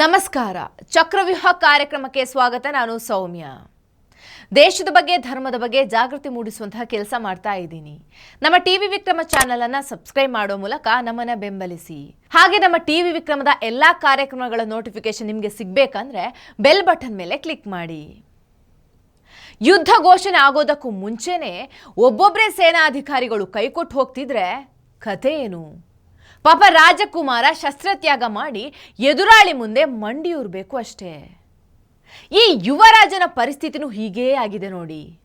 ನಮಸ್ಕಾರ. ಚಕ್ರವ್ಯೂಹ ಕಾರ್ಯಕ್ರಮಕ್ಕೆ ಸ್ವಾಗತ. ನಾನು ಸೌಮ್ಯ. ದೇಶದ ಬಗ್ಗೆ, ಧರ್ಮದ ಬಗ್ಗೆ ಜಾಗೃತಿ ಮೂಡಿಸುವಂತಹ ಕೆಲಸ ಮಾಡ್ತಾ ಇದ್ದೀನಿ. ನಮ್ಮ ಟಿವಿ ವಿಕ್ರಮ ಚಾನೆಲ್ ಅನ್ನ ಸಬ್ಸ್ಕ್ರೈಬ್ ಮಾಡೋ ಮೂಲಕ ನಮ್ಮನ್ನ ಬೆಂಬಲಿಸಿ. ಹಾಗೆ ನಮ್ಮ ಟಿವಿ ವಿಕ್ರಮದ ಎಲ್ಲಾ ಕಾರ್ಯಕ್ರಮಗಳ ನೋಟಿಫಿಕೇಶನ್ ನಿಮಗೆ ಸಿಗ್ಬೇಕಂದ್ರೆ ಬೆಲ್ ಬಟನ್ ಮೇಲೆ ಕ್ಲಿಕ್ ಮಾಡಿ. ಯುದ್ಧ ಘೋಷಣೆ ಆಗೋದಕ್ಕೂ ಮುಂಚೆನೆ ಒಬ್ಬೊಬ್ಬರೇ ಸೇನಾಧಿಕಾರಿಗಳು ಕೈಕೊಟ್ಟು ಹೋಗ್ತಿದ್ರೆ ಕಥೆ ಏನು? ಪಾಪ ರಾಜಕುಮಾರ ಶಸ್ತ್ರತ್ಯಾಗ ಮಾಡಿ ಎದುರಾಳಿ ಮುಂದೆ ಮಂಡಿಯೂರ್ಬೇಕು ಅಷ್ಟೇ. ಈ ಯುವರಾಜನ ಪರಿಸ್ಥಿತಿನೂ ಹೀಗೇ ಆಗಿದೆ ನೋಡಿ.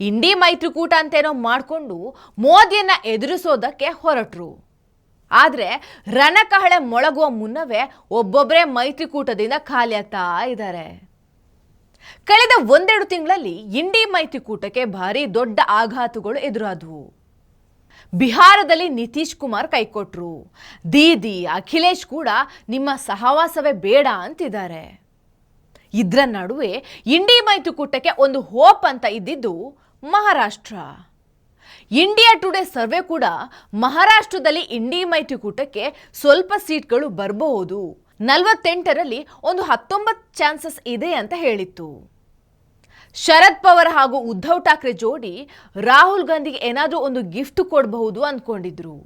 ಇಂಡಿ ಮೈತ್ರಿಕೂಟ ಅಂತೇನೋ ಮಾಡಿಕೊಂಡು ಮೋದಿಯನ್ನ ಎದುರಿಸೋದಕ್ಕೆ ಹೊರಟರು. ಆದರೆ ರಣಕಹಳೆ ಮೊಳಗುವ ಮುನ್ನವೇ ಒಬ್ಬೊಬ್ಬರೇ ಮೈತ್ರಿಕೂಟದಿಂದ ಖಾಲಿ ಆಗ್ತಾ ಇದ್ದಾರೆ. ಕಳೆದ ಒಂದೆರಡು ತಿಂಗಳಲ್ಲಿ ಇಂಡಿ ಮೈತ್ರಿಕೂಟಕ್ಕೆ ಭಾರಿ ದೊಡ್ಡ ಆಘಾತಗಳು ಎದುರಾದವು. ಬಿಹಾರದಲ್ಲಿ ನಿತೀಶ್ ಕುಮಾರ್ ಕೈಕೊಟ್ರು. ದೀದಿ, ಅಖಿಲೇಶ್ ಕೂಡ ನಿಮ್ಮ ಸಹವಾಸವೇ ಬೇಡ ಅಂತಿದ್ದಾರೆ. ಇದರ ನಡುವೆ ಇಂಡಿ ಮೈತ್ರಿಕೂಟಕ್ಕೆ ಒಂದು ಹೋಪ್ ಅಂತ ಇದ್ದಿದ್ದು ಮಹಾರಾಷ್ಟ್ರ. ಇಂಡಿಯಾ ಟುಡೇ ಸರ್ವೆ ಕೂಡ ಮಹಾರಾಷ್ಟ್ರದಲ್ಲಿ ಇಂಡಿ ಮೈತ್ರಿಕೂಟಕ್ಕೆ ಸ್ವಲ್ಪ ಸೀಟ್ಗಳು ಬರಬಹುದು ನಲವತ್ತೆಂಟರಲ್ಲಿ ಒಂದು ಹತ್ತೊಂಬತ್ತು ಚಾನ್ಸಸ್ ಇದೆ ಅಂತ ಹೇಳಿತ್ತು. ಶರದ್ ಪವಾರ್ ಹಾಗೂ ಉದ್ಧವ್ ಠಾಕ್ರೆ ಜೋಡಿ ರಾಹುಲ್ ಗಾಂಧಿಗೆ ಏನಾದರೂ ಒಂದು ಗಿಫ್ಟ್ ಕೊಡಬಹುದು ಅಂದ್ಕೊಂಡಿದ್ರು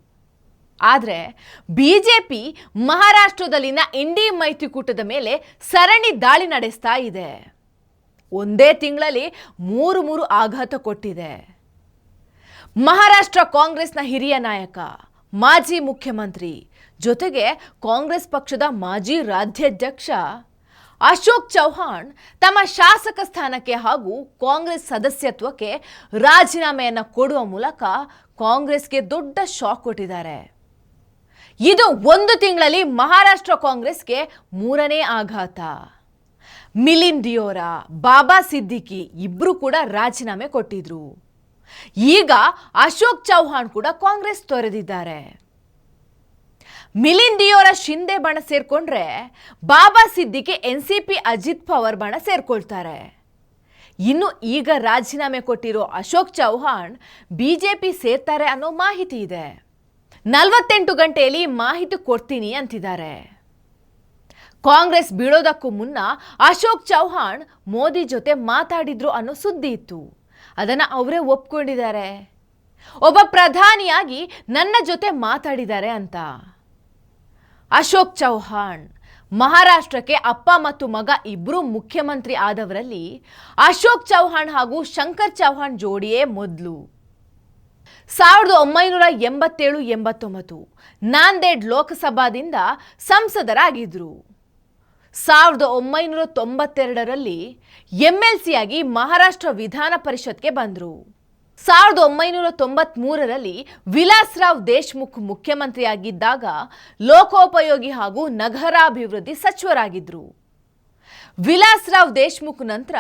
ಆದರೆ ಬಿಜೆಪಿ ಮಹಾರಾಷ್ಟ್ರದಲ್ಲಿನ ಇಂಡಿ ಮೈತ್ರಿಕೂಟದ ಮೇಲೆ ಸರಣಿ ದಾಳಿ ನಡೆಸ್ತಾ ಇದೆ. ಒಂದೇ ತಿಂಗಳಲ್ಲಿ ಮೂರು ಮೂರು ಆಘಾತ ಕೊಟ್ಟಿದೆ. ಮಹಾರಾಷ್ಟ್ರ ಕಾಂಗ್ರೆಸ್ನ ಹಿರಿಯ ನಾಯಕ, ಮಾಜಿ ಮುಖ್ಯಮಂತ್ರಿ ಜೊತೆಗೆ ಕಾಂಗ್ರೆಸ್ ಪಕ್ಷದ ಮಾಜಿ ರಾಜ್ಯಾಧ್ಯಕ್ಷ ಅಶೋಕ್ ಚೌಹಾಣ್ ತಮ್ಮ ಶಾಸಕ ಸ್ಥಾನಕ್ಕೆ ಹಾಗೂ ಕಾಂಗ್ರೆಸ್ ಸದಸ್ಯತ್ವಕ್ಕೆ ರಾಜೀನಾಮೆಯನ್ನು ಕೊಡುವ ಮೂಲಕ ಕಾಂಗ್ರೆಸ್ಗೆ ದೊಡ್ಡ ಶಾಕ್ ಕೊಟ್ಟಿದ್ದಾರೆ. ಇದು ಒಂದು ತಿಂಗಳಲ್ಲಿ ಮಹಾರಾಷ್ಟ್ರ ಕಾಂಗ್ರೆಸ್ಗೆ ಮೂರನೇ ಆಘಾತ. ಮಿಲಿನ್ ಡಿಯೋರಾ, ಬಾಬಾ ಸಿದ್ದಿಕಿ ಇಬ್ಬರು ಕೂಡ ರಾಜೀನಾಮೆ ಕೊಟ್ಟಿದ್ರು. ಈಗ ಅಶೋಕ್ ಚೌಹಾಣ್ ಕೂಡ ಕಾಂಗ್ರೆಸ್ ತೊರೆದಿದ್ದಾರೆ. ಮಿಲಿಂದ್ ದಿಯೋರ ಶಿಂದೆ ಬಣ ಸೇರ್ಕೊಂಡ್ರೆ Baba ಸಿದ್ದಿಗೆ N C P Ajit Pawar ಬಣ ಸೇರ್ಕೊಳ್ತಾರೆ. ಇನ್ನು ಈಗ ರಾಜೀನಾಮೆ ಕೊಟ್ಟಿರೋ Ashok Chavan B J P ಸೇರ್ತಾರೆ ಅನ್ನೋ ಮಾಹಿತಿ ಇದೆ. ನಲವತ್ತೆಂಟು ಗಂಟೆಯಲ್ಲಿ ಮಾಹಿತಿ ಕೊಡ್ತೀನಿ ಅಂತಿದ್ದಾರೆ. ಕಾಂಗ್ರೆಸ್ ಬೀಳೋದಕ್ಕೂ ಮುನ್ನ ಅಶೋಕ್ ಚೌಹಾಣ್ ಮೋದಿ ಜೊತೆ ಮಾತಾಡಿದ್ರು ಅನ್ನೋ ಸುದ್ದಿ ಇತ್ತು. ಅದನ್ನು ಅವರೇ ಒಪ್ಕೊಂಡಿದ್ದಾರೆ. ಒಬ್ಬ ಪ್ರಧಾನಿಯಾಗಿ ನನ್ನ ಜೊತೆ ಮಾತಾಡಿದ್ದಾರೆ ಅಂತ. ಅಶೋಕ್ ಚೌಹಾಣ್. ಮಹಾರಾಷ್ಟ್ರಕ್ಕೆ ಅಪ್ಪ ಮತ್ತು ಮಗ ಇಬ್ಬರು ಮುಖ್ಯಮಂತ್ರಿ ಆದವರಲ್ಲಿ ಅಶೋಕ್ ಚೌಹಾಣ್ ಹಾಗೂ ಶಂಕರ್ ಚೌಹಾಣ್ ಜೋಡಿಯೇ ಮೊದಲು. ಸಾವಿರದ ಒಂಬೈನೂರ ಎಂಬತ್ತೇಳು, ಎಂಬತ್ತೊಂಬತ್ತು ನಾಂದೇಡ್ ಲೋಕಸಭಾದಿಂದ ಸಂಸದರಾಗಿದ್ದರು ಸಾವಿರದ ಒಂಬೈನೂರ ತೊಂಬತ್ತೆರಡರಲ್ಲಿ ಎಂ ಎಲ್ ಸಿಯಾಗಿ ಮಹಾರಾಷ್ಟ್ರ ವಿಧಾನ ಪರಿಷತ್ಗೆ ಬಂದರು. ಸಾವಿರದ ಒಂಬೈನೂರ ತೊಂಬತ್ಮೂರರಲ್ಲಿ ವಿಲಾಸ್ರಾವ್ ದೇಶ್ಮುಖ್ ಮುಖ್ಯಮಂತ್ರಿಯಾಗಿದ್ದಾಗ ಲೋಕೋಪಯೋಗಿ ಹಾಗೂ ನಗರಾಭಿವೃದ್ಧಿ ಸಚಿವರಾಗಿದ್ದರು ವಿಲಾಸ್ರಾವ್ ದೇಶ್ಮುಖ್ ನಂತರ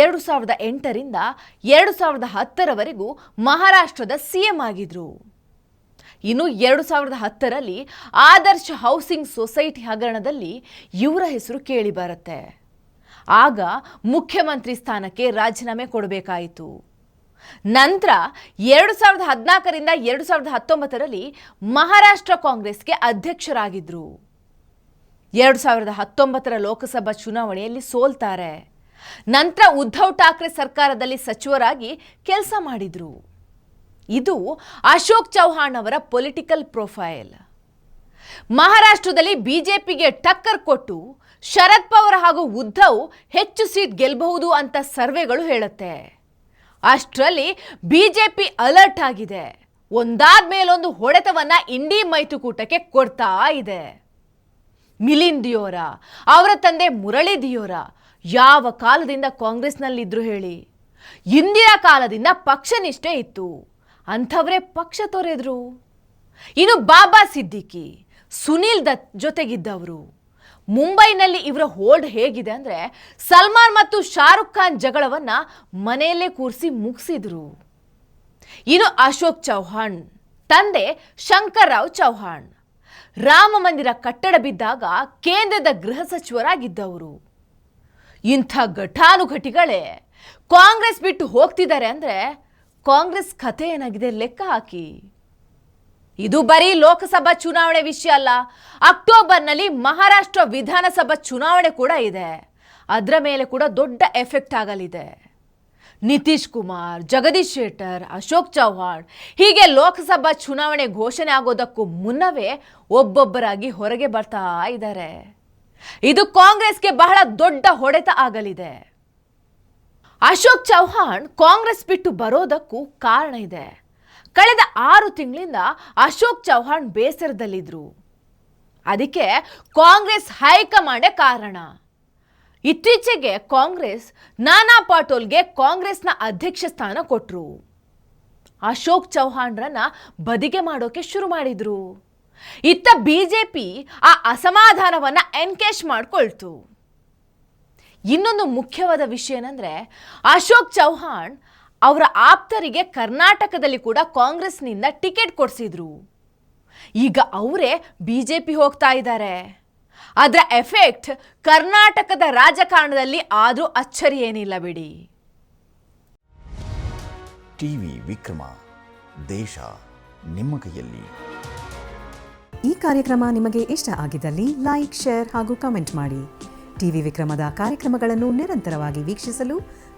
ಎರಡು ಸಾವಿರದ ಎಂಟರಿಂದ ಎರಡು ಸಾವಿರದ ಹತ್ತರವರೆಗೂ ಮಹಾರಾಷ್ಟ್ರದ ಸಿಎಂ ಆಗಿದ್ದರು ಇನ್ನು ಎರಡು ಸಾವಿರದ ಹತ್ತರಲ್ಲಿ ಆದರ್ಶ ಹೌಸಿಂಗ್ ಸೊಸೈಟಿ ಹಗರಣದಲ್ಲಿ ಇವರ ಹೆಸರು ಕೇಳಿಬರುತ್ತೆ. ಆಗ ಮುಖ್ಯಮಂತ್ರಿ ಸ್ಥಾನಕ್ಕೆ ರಾಜೀನಾಮೆ ಕೊಡಬೇಕಾಯಿತು. ನಂತರ ಎರಡು ಸಾವಿರದ ಹದಿನಾಲ್ಕರಿಂದ ಎರಡು ಸಾವಿರದ ಹತ್ತೊಂಬತ್ತರಲ್ಲಿ ಮಹಾರಾಷ್ಟ್ರ ಕಾಂಗ್ರೆಸ್ಗೆ ಅಧ್ಯಕ್ಷರಾಗಿದ್ದರು ಎರಡು ಸಾವಿರದ ಹತ್ತೊಂಬತ್ತರ ಲೋಕಸಭಾ ಚುನಾವಣೆಯಲ್ಲಿ ಸೋಲ್ತಾರೆ. ನಂತರ ಉದ್ಧವ್ ಠಾಕ್ರೆ ಸರ್ಕಾರದಲ್ಲಿ ಸಚಿವರಾಗಿ ಕೆಲಸ ಮಾಡಿದ್ರು. ಇದು ಅಶೋಕ್ ಚೌಹಾಣ್ ಅವರ ಪೊಲಿಟಿಕಲ್ ಪ್ರೊಫೈಲ್. ಮಹಾರಾಷ್ಟ್ರದಲ್ಲಿ ಬಿಜೆಪಿಗೆ ಟಕ್ಕರ್ ಕೊಟ್ಟು ಶರದ್ ಪವಾರ್ ಹಾಗೂ ಉದ್ಧವ್ ಹೆಚ್ಚು ಸೀಟ್ ಗೆಲ್ಲಬಹುದು ಅಂತ ಸರ್ವೆಗಳು ಹೇಳುತ್ತೆ. ಅಷ್ಟರಲ್ಲಿ ಬಿಜೆಪಿ ಅಲರ್ಟ್ ಆಗಿದೆ. ಒಂದಾದ ಮೇಲೊಂದು ಹೊಡೆತವನ್ನ ಇಂಡಿ ಮೈತ್ರಿಕೂಟಕ್ಕೆ ಕೊಡ್ತಾ ಇದೆ. ಮಿಲಿಂದ್ ದಿಯೋರ, ಅವರ ತಂದೆ ಮುರಳಿ ದಿಯೋರ, ಯಾವ ಕಾಲದಿಂದ ಕಾಂಗ್ರೆಸ್ನಲ್ಲಿದ್ರು ಹೇಳಿ. ಇಂದಿನ ಕಾಲದಿಂದ ಪಕ್ಷ ನಿಷ್ಠೆ ಇತ್ತು. ಅಂಥವರೇ ಪಕ್ಷ ತೊರೆದ್ರು. ಇನ್ನು ಬಾಬಾ ಸಿದ್ದಿಕಿ, ಸುನೀಲ್ ದತ್ ಜೊತೆಗಿದ್ದವರು. ಮುಂಬೈನಲ್ಲಿ ಇವರ ಹೋಲ್ಡ್ ಹೇಗಿದೆ ಅಂದರೆ ಸಲ್ಮಾನ್ ಮತ್ತು ಶಾರುಖ್ ಖಾನ್ ಜಗಳವನ್ನು ಮನೆಯಲ್ಲೇ ಕೂರಿಸಿ ಮುಗಿಸಿದರು. ಇನ್ನು ಅಶೋಕ್ ಚೌಹಾಣ್, ತಂದೆ ಶಂಕರ್ ರಾವ್ ಚೌಹಾಣ್. ರಾಮ ಮಂದಿರ ಕಟ್ಟಡ ಬಿದ್ದಾಗ ಕೇಂದ್ರದ ಗೃಹ ಸಚಿವರಾಗಿದ್ದವರು. ಇಂಥ ಘಟಾನುಘಟಿಗಳೇ ಕಾಂಗ್ರೆಸ್ ಬಿಟ್ಟು ಹೋಗ್ತಿದ್ದಾರೆ ಅಂದರೆ ಕಾಂಗ್ರೆಸ್ ಕಥೆ ಏನಾಗಿದೆ ಲೆಕ್ಕ ಹಾಕಿ. ಇದು ಬರೀ ಲೋಕಸಭಾ ಚುನಾವಣೆ ವಿಷಯ ಅಲ್ಲ, ಅಕ್ಟೋಬರ್ನಲ್ಲಿ ಮಹಾರಾಷ್ಟ್ರ ವಿಧಾನಸಭಾ ಚುನಾವಣೆ ಕೂಡ ಇದೆ. ಅದರ ಮೇಲೆ ಕೂಡ ದೊಡ್ಡ ಎಫೆಕ್ಟ್ ಆಗಲಿದೆ. ನಿತೀಶ್ ಕುಮಾರ್, ಜಗದೀಶ್ ಶೆಟ್ಟರ್, ಅಶೋಕ್ ಚೌಹಾಣ್ ಹೀಗೆ ಲೋಕಸಭಾ ಚುನಾವಣೆ ಘೋಷಣೆ ಆಗೋದಕ್ಕೂ ಮುನ್ನವೇ ಒಬ್ಬೊಬ್ಬರಾಗಿ ಹೊರಗೆ ಬರ್ತಾ ಇದ್ದಾರೆ. ಇದು ಕಾಂಗ್ರೆಸ್ಗೆ ಬಹಳ ದೊಡ್ಡ ಹೊಡೆತ ಆಗಲಿದೆ. ಅಶೋಕ್ ಚೌಹಾಣ್ ಕಾಂಗ್ರೆಸ್ ಬಿಟ್ಟು ಬರೋದಕ್ಕೂ ಕಾರಣ ಇದೆ. ಕಳೆದ ಆರು ತಿಂಗಳಿಂದ ಅಶೋಕ್ ಚೌಹಾಣ್ ಬೇಸರದಲ್ಲಿದ್ರು. ಅದಕ್ಕೆ ಕಾಂಗ್ರೆಸ್ ಹೈಕಮಾಂಡೇ ಕಾರಣ. ಇತ್ತೀಚೆಗೆ ಕಾಂಗ್ರೆಸ್ ನಾನಾ ಪಾಟೋಲ್ಗೆ ಕಾಂಗ್ರೆಸ್ನ ಅಧ್ಯಕ್ಷ ಸ್ಥಾನ ಕೊಟ್ಟರು ಅಶೋಕ್ ಚೌಹಾಣ್ರನ್ನ ಬದಿಗೆ ಮಾಡೋಕೆ ಶುರು ಮಾಡಿದ್ರು. ಇತ್ತ ಬಿಜೆಪಿ ಆ ಅಸಮಾಧಾನವನ್ನ ಎನ್ಕೇಶ್ ಮಾಡಿಕೊಳ್ತು. ಇನ್ನೊಂದು ಮುಖ್ಯವಾದ ವಿಷಯ ಏನಂದ್ರೆ ಅಶೋಕ್ ಚೌಹಾಣ್ ಅವರ ಆಪ್ತರಿಗೆ ಕರ್ನಾಟಕದಲ್ಲಿ ಕೂಡ ಕಾಂಗ್ರೆಸ್ನಿಂದ ಟಿಕೆಟ್ ಕೊಡಿಸಿದ್ರು. ಈಗ ಅವರೇ ಬಿ ಜೆ ಪಿ ಹೋಗ್ತಾ ಇದ್ದಾರೆ. ಅದರ ಎಫೆಕ್ಟ್ ಕರ್ನಾಟಕದ ರಾಜಕಾರಣದಲ್ಲಿ ಆದರೂ ಅಚ್ಚರಿ ಏನಿಲ್ಲ ಬಿಡಿ. ಟಿವಿ ವಿಕ್ರಮ ದೇಶ ನಿಮ್ಮ ಕೈಯಲ್ಲಿ. ಈ ಕಾರ್ಯಕ್ರಮ ನಿಮಗೆ ಇಷ್ಟ ಆಗಿದ್ದಲ್ಲಿ ಲೈಕ್ ಶೇರ್ ಹಾಗೂ ಕಮೆಂಟ್ ಮಾಡಿ. ಟಿವಿ ವಿಕ್ರಮದ ಕಾರ್ಯಕ್ರಮಗಳನ್ನು ನಿರಂತರವಾಗಿ ವೀಕ್ಷಿಸಲು